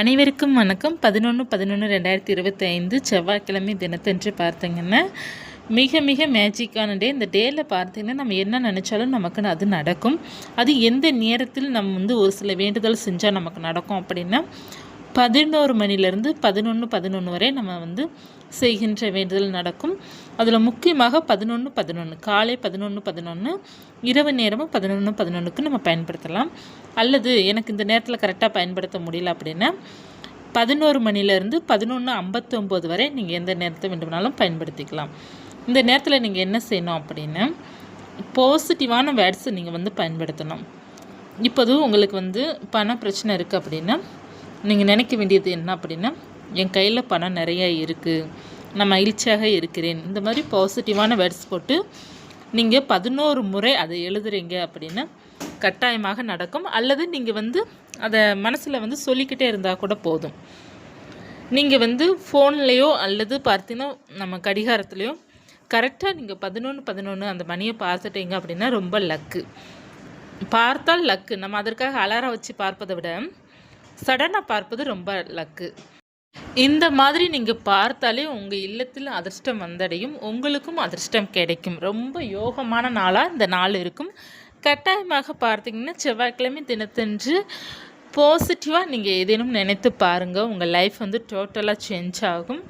அனைவருக்கும் வணக்கம். பதினொன்று பதினொன்று ரெண்டாயிரத்தி இருபத்தி ஐந்து செவ்வாய்க்கிழமை தினத்தன்று பார்த்தீங்கன்னா மிக மிக மேஜிக்கான டே இந்த டேயில் பார்த்தீங்கன்னா நம்ம என்ன நினச்சாலும் நமக்கு அது நடக்கும். அது எந்த நேரத்தில் நம்ம வந்து ஒரு சில வேண்டுதல் செஞ்சால் நமக்கு நடக்கும் அப்படின்னா பதினோரு மணிலேருந்து பதினொன்று பதினொன்று வரை நம்ம வந்து செய்கின்ற வேண்டுதல் நடக்கும். அதில் முக்கியமாக பதினொன்று பதினொன்று காலை பதினொன்று பதினொன்று இரவு நேரமும் பதினொன்று பதினொன்றுக்கு நம்ம பயன்படுத்தலாம். அல்லது எனக்கு இந்த நேரத்தில் கரெக்டாக பயன்படுத்த முடியல அப்படின்னா பதினோரு மணிலேருந்து பதினொன்று ஐம்பத்தொம்போது வரை நீங்கள் எந்த நேரத்தை வேண்டுமானாலும் பயன்படுத்திக்கலாம். இந்த நேரத்தில் நீங்கள் என்ன செய்யணும் அப்படின்னா பாசிட்டிவான வேர்ட்ஸை நீங்கள் வந்து பயன்படுத்தணும். இப்போது உங்களுக்கு வந்து பண பிரச்சனை இருக்குது அப்படின்னா நீங்கள் நினைக்க வேண்டியது என்ன அப்படின்னா என் கையில் பணம் நிறையா இருக்குது நான் மகிழ்ச்சியாக இருக்கிறேன். இந்த மாதிரி பாசிட்டிவான வேர்ட்ஸ் போட்டு நீங்கள் பதினோரு முறை அதை எழுதுறீங்க அப்படின்னா கட்டாயமாக நடக்கும். அல்லது நீங்கள் வந்து அதை மனசில் வந்து சொல்லிக்கிட்டே இருந்தால் கூட போதும். நீங்கள் வந்து ஃபோன்லேயோ அல்லது பார்த்தீங்கன்னா நம்ம கடிகாரத்துலேயோ கரெக்டாக நீங்கள் பதினொன்று பதினொன்று அந்த மணியை பார்த்துட்டீங்க அப்படின்னா ரொம்ப லக்கு பார்த்தால் லக்கு நம்ம அதற்காக அலாரம் வச்சு பார்ப்பதை விட சடனாக பார்ப்பது ரொம்ப லக்கு இந்த மாதிரி நீங்கள் பார்த்தாலே உங்கள் இல்லத்தில் அதிர்ஷ்டம் வந்தடையும் உங்களுக்கும் அதிர்ஷ்டம் கிடைக்கும். ரொம்ப யோகமான நாளாக இந்த நாள் இருக்கும். கட்டாயமாக பார்த்தீங்கன்னா செவ்வாய்க்கிழமை தினத்தன்று பாசிட்டிவாக நீங்கள் ஏதேனும் நினைத்து பாருங்கள் உங்கள் லைஃப் வந்து டோட்டலாக சேஞ்ச் ஆகும்.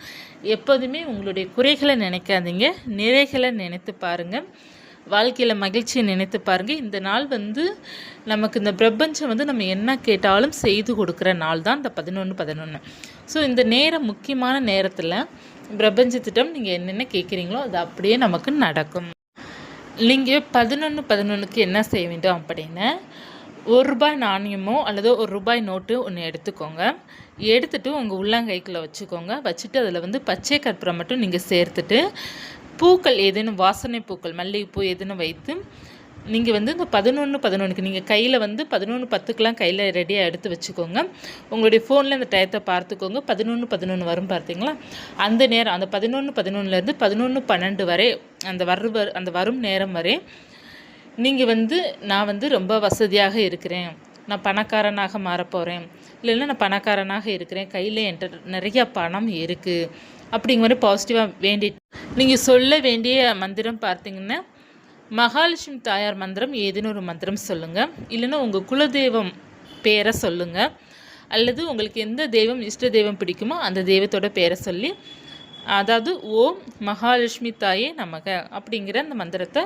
எப்போதுமே உங்களுடைய குறைகளை நினைக்காதீங்க. நிறைகளை நினைத்து பாருங்கள் வாழ்க்கையில் மகிழ்ச்சியை நினைத்து பாருங்கள் இந்த நாள் வந்து நமக்கு இந்த பிரபஞ்சம் வந்து நம்ம என்ன கேட்டாலும் செய்து கொடுக்குற நாள் தான் இந்த பதினொன்று பதினொன்று ஸோ இந்த நேரம் முக்கியமான நேரத்தில் பிரபஞ்சத்திட்டம் நீங்கள் என்னென்ன கேட்குறீங்களோ அது அப்படியே நமக்கு நடக்கும். நீங்கள் பதினொன்று பதினொன்றுக்கு என்ன செய்ய வேண்டும் அப்படின்னு ஒரு ரூபாய் நாணயமோ அல்லது ஒரு ரூபாய் நோட்டு ஒன்று எடுத்துக்கோங்க. எடுத்துகிட்டு உங்கள் உள்ளங்கைக்குள்ளே வச்சுக்கோங்க. வச்சுட்டு அதில் வந்து பச்சை கற்பூரம் மட்டும் நீங்கள் சேர்த்துட்டு பூக்கள் ஏதேனும் வாசனை பூக்கள் மல்லிகைப்பூ ஏதேனும் வைத்து நீங்கள் வந்து இந்த பதினொன்று பதினொன்றுக்கு நீங்கள் கையில் வந்து பதினொன்று பத்துக்கெலாம் கையில் ரெடியாக எடுத்து வச்சுக்கோங்க. உங்களுடைய ஃபோனில் அந்த டயத்தை பார்த்துக்கோங்க. பதினொன்று பதினொன்று வரும் பார்த்தீங்களா? அந்த நேரம் அந்த பதினொன்று பதினொன்றுலேருந்து பதினொன்று பன்னெண்டு வரை அந்த வரு அந்த வரும் நேரம் வரை நீங்கள் வந்து நான் வந்து ரொம்ப வசதியாக இருக்கிறேன். நான் பணக்காரனாக மாறப்போகிறேன் இல்லைன்னா நான் பணக்காரனாக இருக்கிறேன். கையில் என்கிட்ட நிறையா பணம் இருக்குது அப்படிங்கிற பாசிட்டிவாக வேண்டி நீங்கள் சொல்ல வேண்டிய மந்திரம் பார்த்தீங்கன்னா மகாலட்சுமி தாயார் மந்திரம் ஏதேனும் ஒரு மந்திரம் சொல்லுங்கள் இல்லைன்னா உங்கள் குலதெய்வம் பேரை சொல்லுங்கள் அல்லது உங்களுக்கு எந்த தெய்வம் இஷ்ட தெய்வம் பிடிக்குமோ அந்த தெய்வத்தோட பேரை சொல்லி அதாவது ஓம் மகாலட்சுமி தாயே நமக அப்படிங்கிற அந்த மந்திரத்தை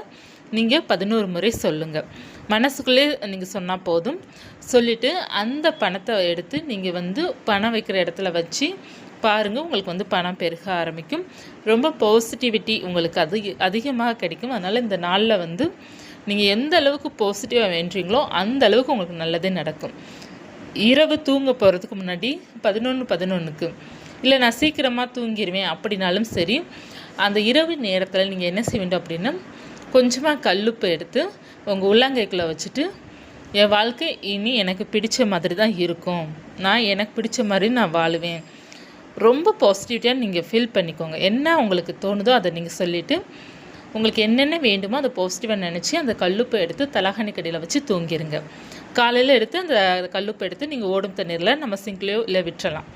நீங்கள் பதினோரு முறை சொல்லுங்கள் மனசுக்குள்ளே நீங்கள் சொன்னால் போதும். சொல்லிவிட்டு அந்த பணத்தை எடுத்து நீங்கள் வந்து பணம் வைக்கிற இடத்துல வச்சு பாருங்கள் உங்களுக்கு வந்து பணம் பெருக ஆரம்பிக்கும். ரொம்ப பாசிட்டிவிட்டி உங்களுக்கு அதிக அதிகமாக கிடைக்கும். அதனால் இந்த நாளில் வந்து நீங்கள் எந்த அளவுக்கு பாசிட்டிவாக வேண்டுறீங்களோ அந்த அளவுக்கு உங்களுக்கு நல்லதே நடக்கும். இரவு தூங்க போகிறதுக்கு முன்னாடி பதினொன்று பதினொன்றுக்கு இல்லை நான் சீக்கிரமாக தூங்கிடுவேன் அப்படின்னாலும் சரி அந்த இரவு நேரத்தில் நீங்கள் என்ன செய்ய வேண்டும் அப்படின்னா கொஞ்சமாக கல்லுப்பு எடுத்து உங்கள் உள்ளங்கைக்குள்ளே வச்சுட்டு என் வாழ்க்கை இனி எனக்கு பிடிச்ச மாதிரி தான் இருக்கும். நான் எனக்கு பிடிச்ச மாதிரி நான் வாழுவேன். ரொம்ப பாசிட்டிவிட்டியாக நீங்கள் ஃபீல் பண்ணிக்கோங்க. என்ன உங்களுக்கு தோணுதோ அதை நீங்கள் சொல்லிவிட்டு உங்களுக்கு என்னென்ன வேண்டுமோ அதை பாசிட்டிவாக நினச்சி அந்த கல்லுப்பை எடுத்து தலகாணி கடையில் வச்சு தூங்கிடுங்க காலையில் எடுத்து அந்த கல்லுப்பை எடுத்து நீங்கள் ஓடும் தண்ணீரில் நம்ம சிங்க்லேயோ இல்லை விட்டுறலாம்.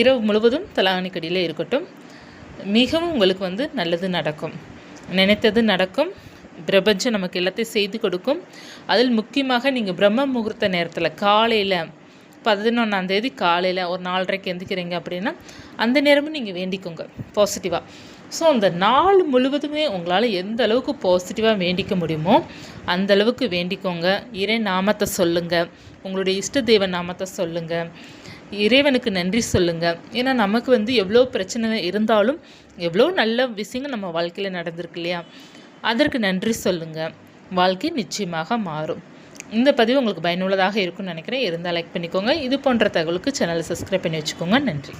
இரவு முழுவதும் தலகாணி கடியில் இருக்கட்டும். மிகவும் உங்களுக்கு வந்து நல்லது நடக்கும். நினைத்தது நடக்கும். பிரபஞ்சம் நமக்கு எல்லாத்தையும் செய்து கொடுக்கும். அதில் முக்கியமாக நீங்கள் பிரம்ம முகூர்த்த நேரத்தில் காலையில் பதினொன்றாந்தேதி காலையில் ஒரு நாலரைக்கு எந்திக்கிறீங்க அப்படின்னா அந்த நேரமும் நீங்கள் வேண்டிக்கோங்க. பாசிட்டிவாக ஸோ அந்த நாள் முழுவதுமே உங்களால் எந்த அளவுக்கு பாசிட்டிவாக வேண்டிக்க முடியுமோ அந்த அளவுக்கு வேண்டிக்கோங்க. இறை நாமத்தை சொல்லுங்கள் உங்களுடைய இஷ்ட தெய்வ நாமத்தை சொல்லுங்கள் இறைவனுக்கு நன்றி சொல்லுங்கள் ஏன்னா நமக்கு வந்து எவ்வளோ பிரச்சனை இருந்தாலும் எவ்வளோ நல்ல விஷயங்கள் நம்ம வாழ்க்கையில் நடந்திருக்கு இல்லையா? அதற்கு நன்றி சொல்லுங்கள் வாழ்க்கை நிச்சயமாக மாறும். இந்த பதிவு உங்களுக்கு பயனுள்ளதாக இருக்கும்னு நினைக்கிறேன். இருந்தால் லைக் பண்ணிக்கோங்க. இது போன்ற தகவலுக்கு சேனலை சப்ஸ்கிரைப் பண்ணி வச்சுக்கோங்க. நன்றி.